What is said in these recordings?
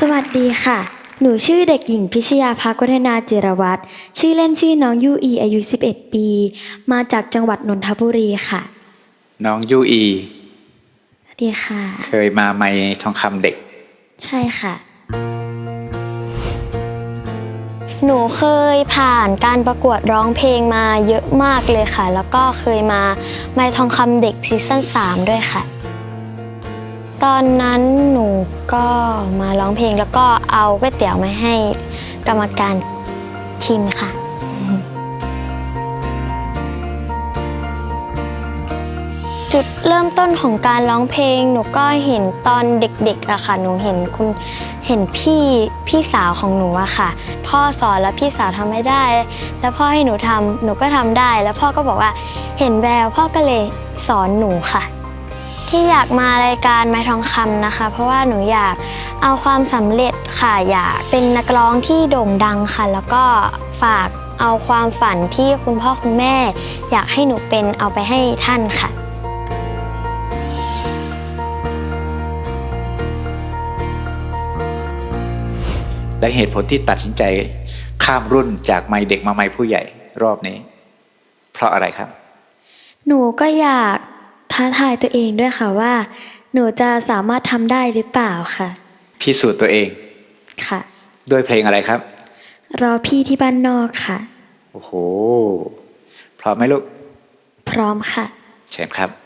สวัสดีค่ะ หนูชื่อเด็กหญิงพิชยาภาควัฒนาเจรวัตรชื่อเล่นชื่อน้องยูอีอายุ 11 ปี มาจากจังหวัดนนทบุรีค่ะ น้องยูอี สวัสดีค่ะ เคยมาไม่ทองคำเด็ก ใช่ค่ะ หนูเคยผ่านการประกวดร้องเพลงมาเยอะมากเลยค่ะ แล้วก็เคยมาไมทองคำเด็กซีซั่น3ด้วยค่ะ ตอนนั้นหนูก็มาร้องเพลงแล้วก็เอาก๋วยเตี๋ยวมาให้กรรมการชิมค่ะ จุดเริ่มต้นของการร้องเพลงหนูก็เห็นตอนเด็กๆอะค่ะ หนูเห็นคุณเห็นพี่พี่สาวของหนูอะค่ะ พ่อสอนแล้วพี่สาวทำไม่ได้ แล้วพ่อให้หนูทำหนูก็ทำได้ แล้วพ่อก็บอกว่าเห็นแววพ่อก็เลยสอนหนูค่ะ ที่อยากมารายการไม้ทองคำนะคะ เพราะว่าหนูอยากเอาความสำเร็จค่ะอยากเป็นนักร้องที่โด่งดังค่ะ แล้วก็ฝากเอาความฝันที่คุณพ่อคุณแม่ อยากให้หนูเป็นเอาไปให้ท่านค่ะและเหตุผลที่ตัดสินใจข้ามรุ่นจากไม่เด็กมาไม่ผู้ใหญ่รอบนี้ เพราะอะไรครับ หนูก็อยาก ท้าทายตัวเองด้วยค่ะว่า หนูจะสามารถทำได้หรือเปล่าค่ะ พิสูจน์ตัวเอง ค่ะ ด้วยเพลงอะไรครับ รอพี่ที่บ้านนอกค่ะ โอ้โห พร้อมไหมลูก พร้อมค่ะ เชิญครับบ้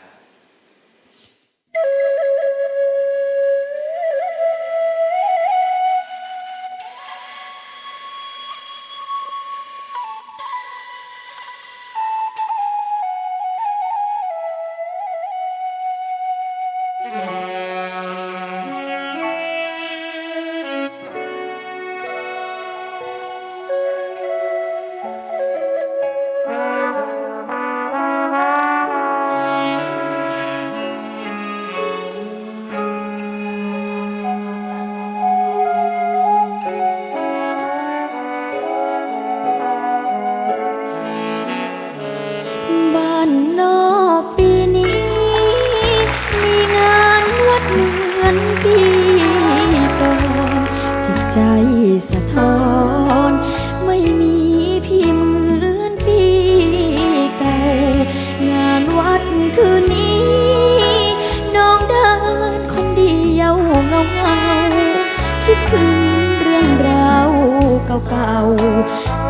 เก่า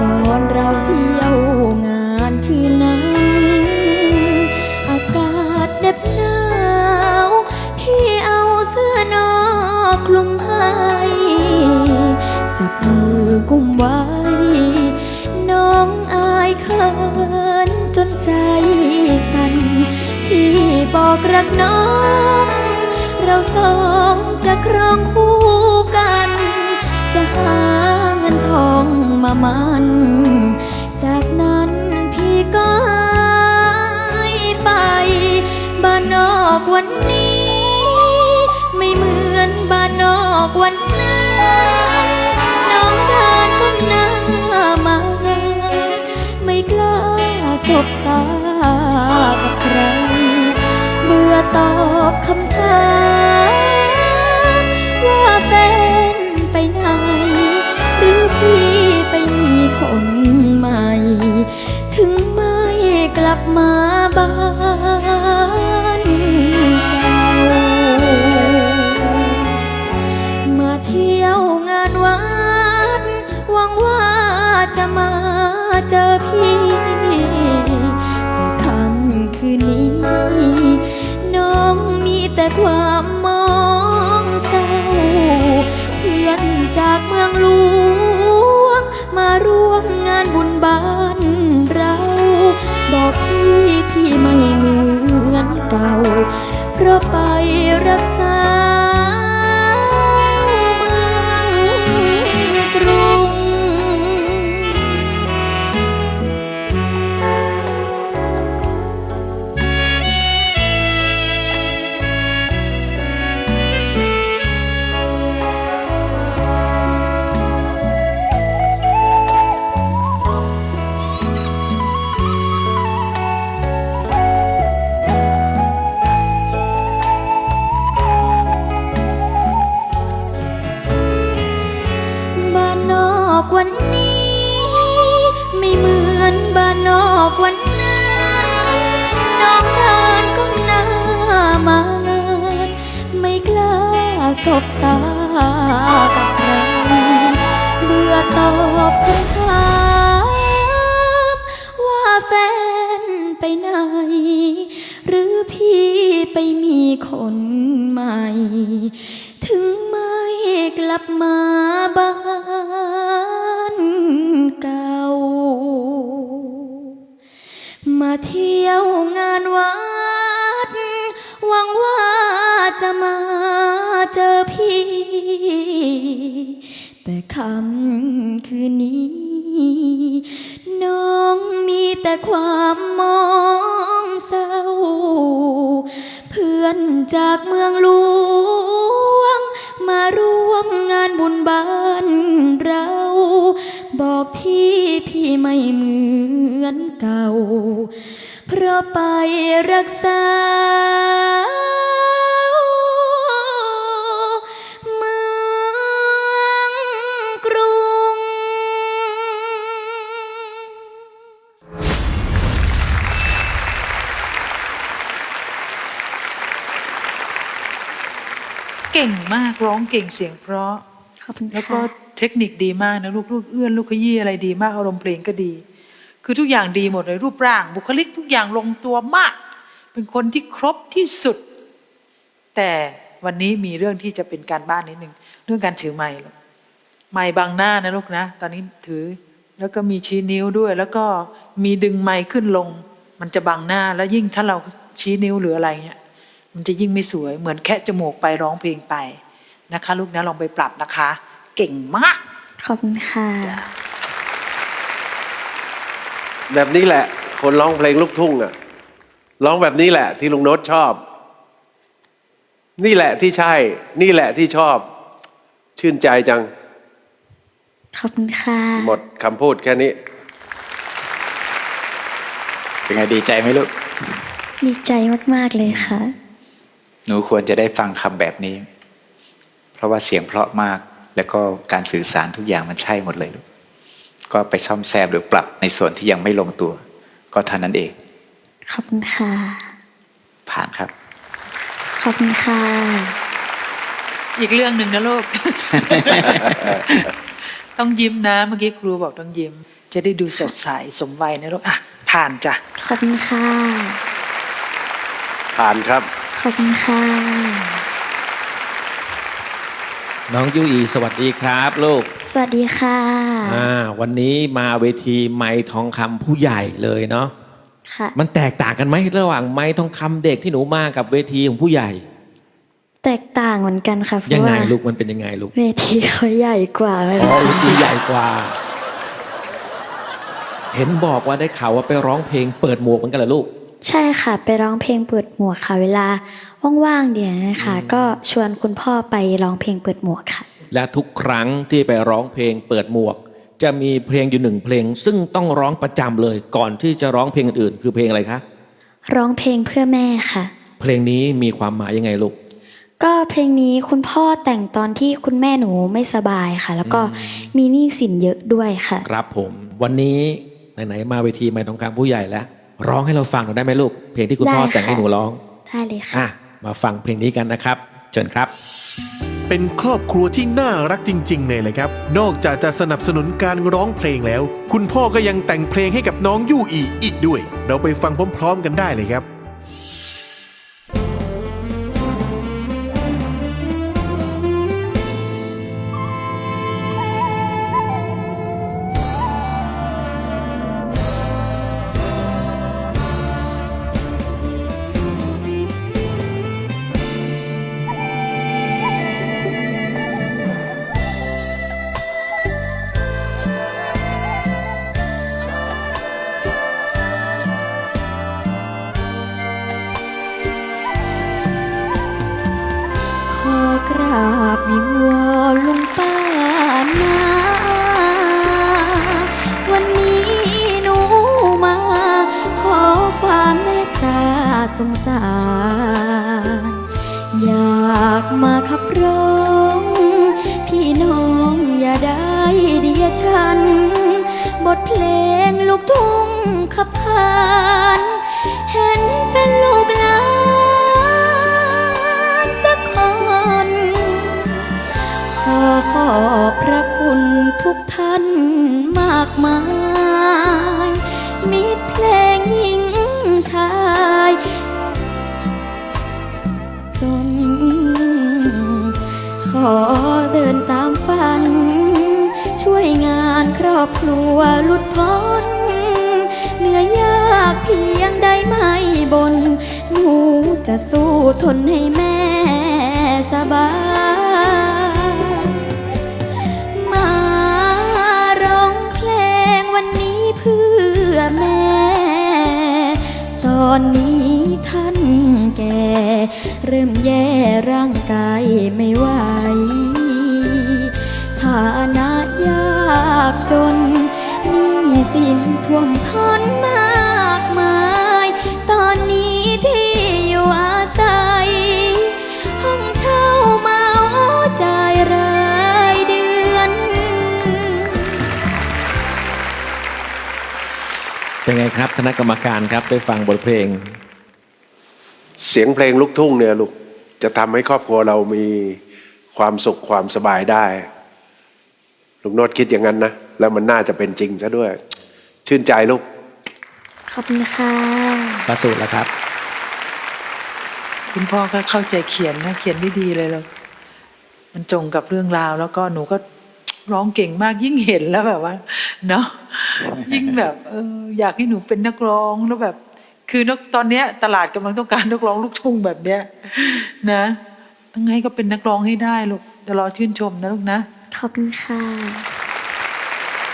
ตอนเราเที่ยวงานคืนนั้นอากาศเหน็บหนาวพี่เอาเสื้อนอกคลุมให้จับมือกุมไว้ น้องอายเขินจนใจสั่นพี่บอกรักน้อง เราสองจะครองคู่กันจะหา องมามันจากนั้นพี่ก็หายไปบ้านนอกวันนี้ ไม่เหมือนบ้านนอกวันนั้นน้องเดินก้มหน้ามาไม่กล้าสบตากับใครเมื่อตอบคำถามว่าแฟน มาบ้าน อกวันนั้นน้องเดินก้มหน้ามาไม่กล้าสบตากับใครเบื่อตอบคำถามว่าแฟนไปไหน หรือพี่ไปมีคนใหม่ ถึงไม่กลับมาบ้าน เที่ยวงานวัดหวังว่าจะมาเจอพี่ แต่คำคืนนี้ น้องมีแต่ความมองเศร้า เพื่อนจากเมืองหลวง มาร่วมงานบุญบ้านเรา บอกที่พี่ไม่เหมือนเก่า เพราะไปรักษาเมืองกรุงเก่งมากร้องเก่งเสียงเพราะ ขอบคุณแล้วก็เทคนิคดีมากนะลูกลูกเอื้อนลูกขยี้อะไรดีมากอารมณ์เพลงก็ดี คือทุกอย่างดีหมดเลยรูปร่าง บุคลิกทุกอย่างลงตัวมาก เป็นคนที่ครบที่สุด แต่วันนี้มีเรื่องที่จะเป็นการบ้านนิดหนึ่งเรื่องการถือไม้ลูกไม้บังหน้านะลูกนะ ตอนนี้ถือแล้วก็มีชี้นิ้วด้วย แล้วก็มีดึงไม้ขึ้นลง มันจะบังหน้าแล้วยิ่งถ้าเราชี้นิ้วหรืออะไรเงี้ยมันจะยิ่งไม่สวยเหมือนแค่จมูกไปร้องเพลงไปนะคะ ลูกนะลองไปปรับนะคะ เก่งมากขอบคุณค่ะ แบบนี้แหละ คนร้องเพลงลูกทุ่งอะร้องแบบนี้แหละ ที่ลุงโน้ตชอบ นี่แหละที่ใช่ นี่แหละที่ชอบ ชื่นใจจัง ขอบคุณค่ะ หมดคำพูดแค่นี้ เป็นไงดีใจไหมลูก ดีใจมาก ๆ เลยค่ะ หนูควรจะได้ฟังคำแบบนี้ เพราะว่าเสียงเพราะมาก แล้วก็การสื่อสารทุกอย่างมันใช่หมดเลยลูก ก็ไปซ่อมแซมหรือปรับในส่วนที่ยังไม่ลงตัว ก็เท่านั้นเอง ขอบคุณค่ะ ผ่านครับ ขอบคุณค่ะ อีกเรื่องหนึ่งนะลูก ต้องยิ้มนะ เมื่อกี้ครูบอกต้องยิ้ม จะได้ดูสดใสสมวัยนะลูกอะผ่านจ้ะ ขอบคุณค่ะ ผ่านครับ ขอบคุณค่ะ น้องยุอีสวัสดีครับลูกสวัสดีค่ะ อ่าวันนี้มาเวทีไม้ทองคำผู้ใหญ่เลยเนาะค่ะ มันแตกต่างกันไหมระหว่างไม้ทองคำเด็กที่หนูมากับเวทีของผู้ใหญ่ แตกต่างเหมือนกันค่ะเพยังราะไงว่าลูกมันเป็นยังไงลูกเวทีเขาใหญ่กว่าเลยอ๋อนะเวคะทีใหญ่กว่า เห็นบอกว่าได้ข่าวว่าไปร้องเพลงเปิดหมวกเหมือนกันเหรอลูก ใช่ค่ะ ไปร้องเพลงเปิดหมวกค่ะ เวลาว่างๆเดี๋ยวนะคะ ก็ชวนคุณพ่อไปร้องเพลงเปิดหมวกค่ะ และทุกครั้งที่ไปร้องเพลงเปิดหมวก จะมีเพลงอยู่หนึ่งเพลง ซึ่งต้องร้องประจำเลยก่อนที่จะร้องเพลงอื่นๆคือเพลงอะไรคะ ร้องเพลงเพื่อแม่ค่ะ เพลงนี้มีความหมายยังไงลูก ก็เพลงนี้คุณพ่อแต่งตอนที่คุณแม่หนูไม่สบายค่ะ แล้วก็มีหนี้สินเยอะด้วยค่ะ ครับผม วันนี้ไหนๆมาเวทีไม่ต้องการผู้ใหญ่แล้ว ร้องให้เราฟังหน่อยได้ไหมลูก เพลงที่คุณพ่อได้ค่ะ แต่งให้หนูร้อง ได้เลยค่ะ อะ มาฟังเพลงนี้กันนะครับ เชิญครับ เป็นครอบครัวที่น่ารักจริง ๆ เลยเลยครับ นอกจากจะสนับสนุนการร้องเพลงแล้ว คุณพ่อก็ยังแต่งเพลงให้กับน้องยู่อีอีกด้วย เราไปฟังพร้อม ๆ กันได้เลยครับ งสาร อยากมาขับร้อง พี่น้องอย่าได้เดียฉัน บทเพลงลูกทุ่งขับขาน หลุดพ้นเหนื่อยยากเพียงใดไม่บน หนูจะสู้ทนให้แม่สบายมาร้องเพลงวันนี้เพื่อแม่ ตอนนี้ท่านแก่ เริ่มแย่ร่างกายไม่ไหวฐานะยากจนหนี้สิน ท่วมท้นมากมาย ตอนนี้ที่อยู่อาศัย ห้องเช่าเมาจ่ายรายเดือน เป็นไงครับคณะกรรมการครับได้ฟังบทเพลง เสียงเพลงลูกทุ่งเนี่ยลูกจะทำให้ครอบครัวเรามีความสุขความสบายได้ ลุงโนตคิดอย่างนั้นนะ แล้วมันน่าจะเป็นจริงซะด้วย ชื่นใจลูก ขอบคุณค่ะประสูตรแล้วครับ คุณพ่อก็เข้าใจเขียนนะเขียนได้ดีเลยแล้วมันตรงกับเรื่องราว แล้วก็หนูก็ร้องเก่งมากยิ่งเห็นแล้วแบบว่าเนาะยิ่งแบบเอออยากให้หนูเป็นนักร้องแล้วแบบ คือนักตอนเนี้ย ตลาดกำลังต้องการนักร้องลูกทุ่งแบบเนี้ย นะต้องให้ก็เป็นนักร้องให้ได้ลูกเดี๋ยวรอชื่นชมนะลูกนะขอบคุณค่ะ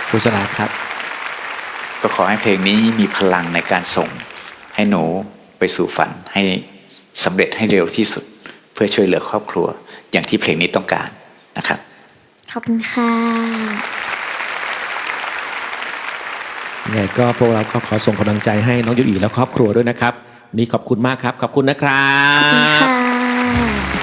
กุศลาครับ ก็ขอให้เพลงนี้มีพลังในการส่ง ให้หนูไปสู่ฝันให้สำเร็จให้เร็วที่สุด เพื่อช่วยเหลือครอบครัว อย่างที่เพลงนี้ต้องการนะครับ ขอบคุณค่ะยังไงก็พวกเราก็ขอส่งกำลังใจให้น้องยุอีและครอบครัวด้วยนะครับวันนี่ขอบคุณมากครับ ขอบคุณนะครัขอบคุณบค่ะ